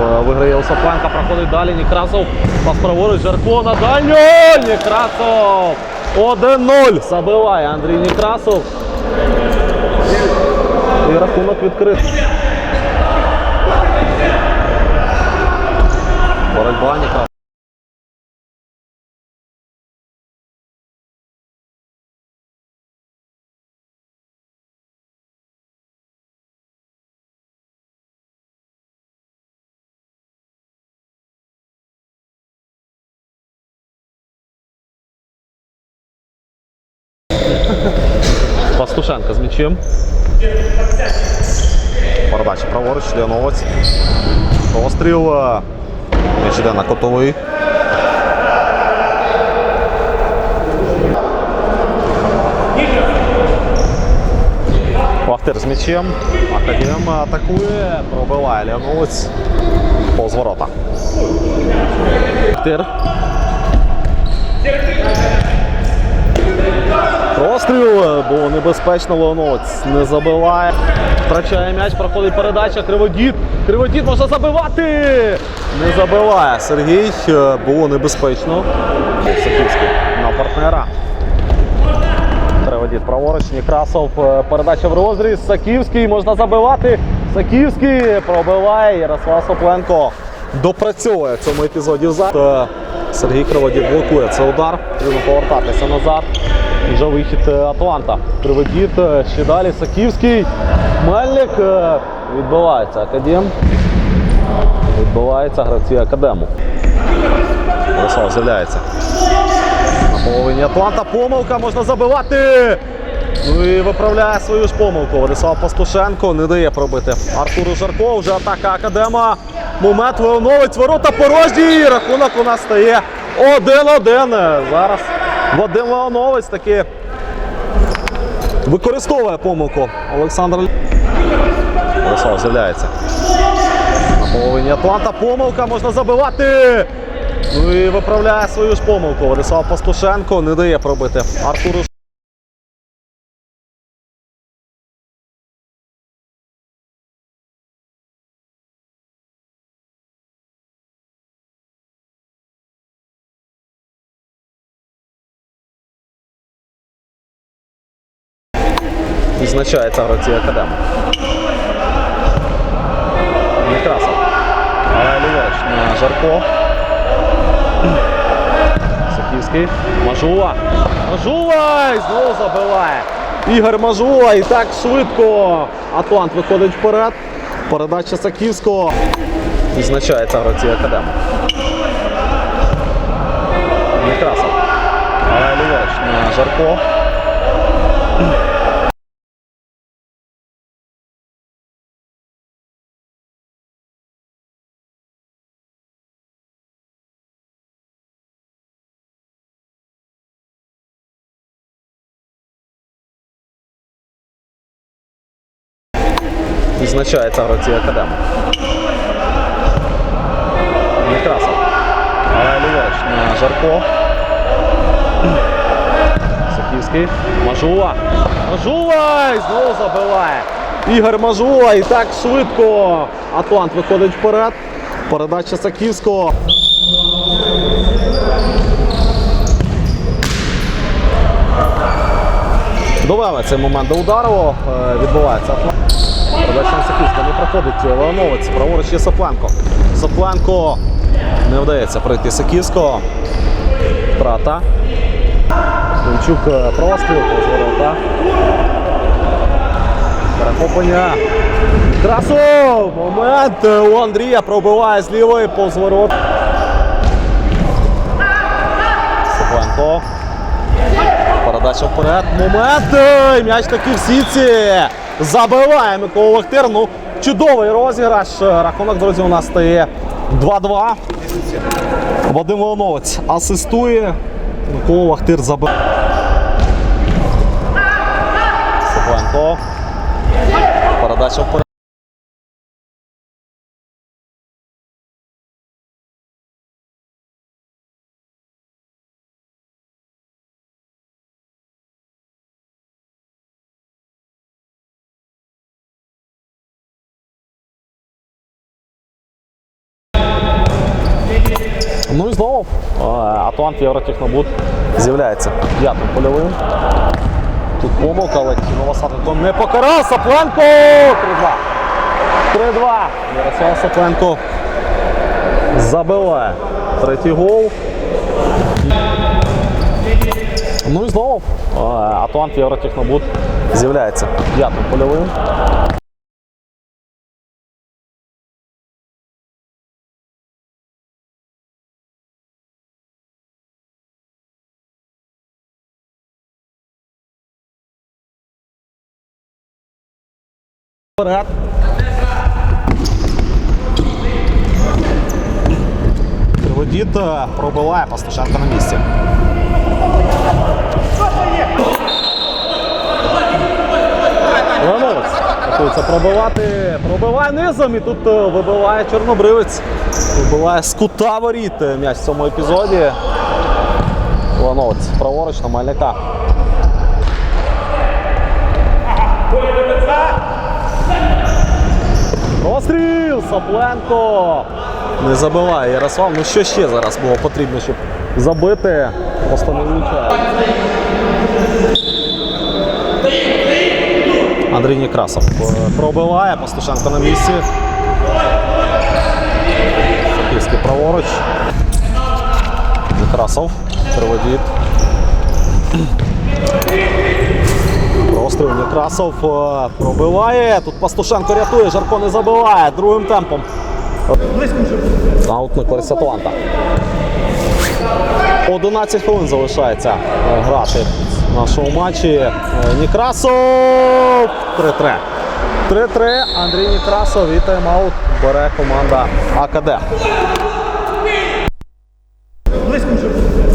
Е, виграє у проходить далі. Некрасов пас праворуч, Жарко на дальню. Некрасов 1-0. Забиває Андрій Некрасов. І рахунок відкритий. Боротьба Некрасов. Пастушенко з м'ячем. Передача праворуч, Леоновець. Постріл. е, М'яч іде на котовий. Вахтер з м'ячем. Академ атакує. Пробиває Леоновець. Повз ворота. Вахтер. Простріл було небезпечно, Леоновець не забиває. Втрачає м'яч, проходить передача. Криводід. Криводід може забивати. Не забиває. Сергій е, було небезпечно. Сахівський на партнера. Криводід праворуч. Некрасов. е, Передача в розріз. Саківський можна забивати. Саківський пробиває. Ярослав Сопленко допрацьовує в цьому епізоді. Е, Сергій Криводід блокує цей удар. Потрібно повертатися назад. Вже вихід е, Атланта. Криводід е, ще далі. Саківський. Мельник е, відбивається. Академ. Відбивається гравці Академу. Ярослав з'являється. На половині Атланта помилка можна забивати. Ну і виправляє свою ж помилку. Владислав Пастушенко не дає пробити Артуру Жарко. Вже атака Академа. Момент Леоновець. Ворота порожні. Рахунок у нас стає 1-1. Зараз Вадим Леоновець таки використовує помилку. Олександр Владислав з'являється. На половині Атланта помилка можна забивати. Ну і виправляє свою ж помилку. Владислав Пастушенко не дає пробити Артуру. Відзначається гравці Академу. Некрасов. Ліворуч на Жарко. Сахівський. Мажула. Мажула! І знову забиває. Ігор Мажула. І так швидко. Атлант виходить вперед. Передача Саківського. Відзначається гравці Академу. Некрасов. Ліворуч на Жарко. Відзначається гравці Академу. Некрасов. Ліворуч на Жарко. Сахівський. Мажула. Мажула! Знову забиває. Ігор Мажула. І так швидко. Атлант виходить вперед. Передача Саківського. Довели цей момент до удару. Е, Відбувається Атлант. Передача Сахівська не проходить Леоновець. Праворуч є Сапленко. Сапленко не вдається пройти Саківського. Втрата. Демчук е, простріл повз ворота. Перехоплення. Красов! Момент у Андрія пробиває з лівої повз ворот. Сапленко. Передача вперед. Момент. е, М'яч таки в сітці. Забиває Микола Вахтир. Ну, чудовий розіграш. Е, Рахунок, друзі, у нас стає 2-2. Вадим Леоновець асистує. Микола Вахтир забиває. Сапленко. Передача вперед. Ну і знову е, Атлант Євротехнобуд з'являється п'ятим польовим. Тут помилка, але Новосаденко не покарав. Сапленко! 3-2. 3-2. Ярослав Сапленко забиває третій гол. Ну і знову е, Атлант Євротехнобуд з'являється п'ятим польовим. Вперед. Криводід е, пробиває Пастушенко на місці. Готується пробивати. Пробиває низом і тут е, вибиває Чорнобривець. Вибиває з кута воріт е, м'яч в цьому епізоді. Івановець праворуч на Мальника. Розстріл! Сапленко! Не забиває Ярослав. Ну що ще зараз було потрібно, щоб забити? Просто. Андрій Некрасов е, пробиває, Пастушенко на місці. Сапільський праворуч. Некрасов. Переводить. Простріл Некрасов е, пробиває. Тут Пастушенко рятує, Жарко не забиває другим темпом. Аут на користь Атланта. 11 хвилин залишається е, грати в нашому матчі. Некрасов 3-3. 3-3. Андрій Некрасов і тайм-аут бере команда АКД.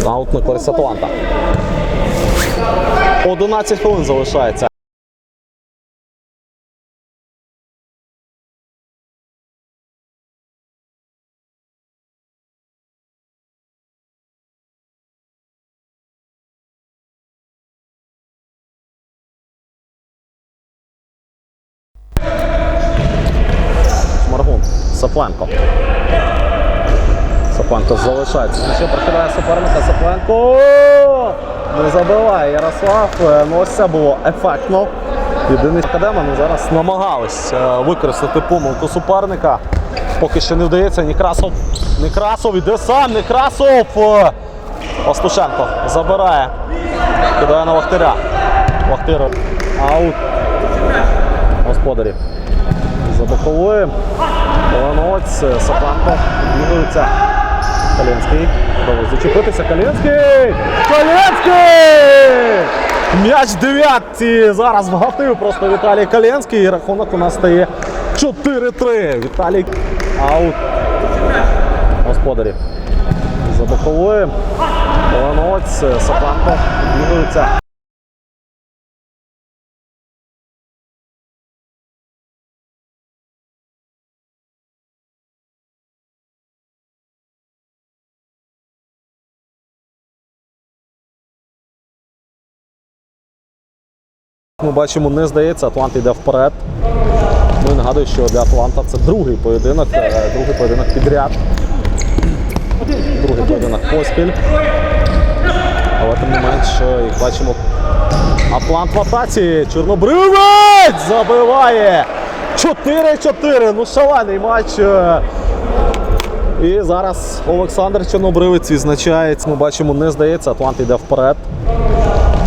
Аут на користь Атланта. 11 хвилин залишається. Маргун. Сапленко. Сапленко залишається. Ще прокидає суперника. Сапленко. Не забиває Ярослав. Е, Ну ось це було ефектно. Єдиний академа ну, зараз намагались е, використати помилку суперника. Поки що не вдається. Некрасов. Некрасов іде сам. Некрасов. Е, Пастушенко забирає. Кидає на Вахтиря. Вахтир. Аут. Господарів. За боковою. Лановець, Сапанко відмінується. Калінський. Вдалося зачепитися. Калєнський! Калєнський! М'яч дев'ятці. Зараз вгатив просто Віталій Калєнський. І рахунок у нас стає 4-3. Віталій аут. Господарі. За боковою. Лановець, Сапанко відмінується. Ми бачимо, не здається, Атлант йде вперед. Ну і нагадую, що для Атланта це другий поєдинок, е, другий поєдинок підряд. Другий поєдинок поспіль. Але тим не менш, е, як бачимо, Атлант в атаці. Чорнобривець забиває! 4-4. Ну шалений матч. е. І зараз Олександр Чорнобривець відзначається. Ми бачимо, не здається, Атлант йде вперед.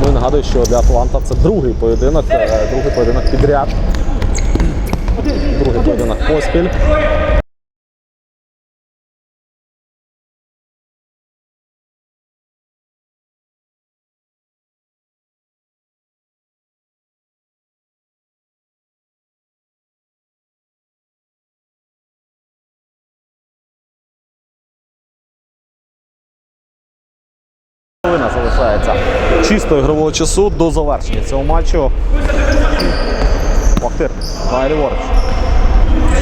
Ну і нагадую, що для Атланта це другий поєдинок, е, другий поєдинок підряд. Другий поєдинок поспіль. Хвилина залишається чисто ігрового часу до завершення цього матчу. Вахтир на ліворуч.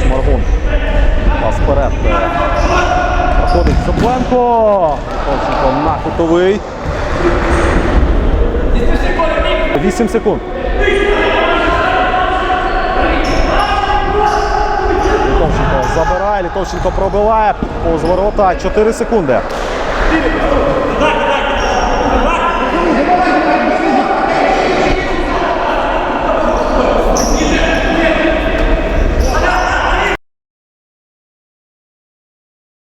Шмаргун. Проходить Сапленко. Миколченко на кутовий. 8 секунд. Миколченко забирає. Літовченко пробиває повз ворота 4 секунди.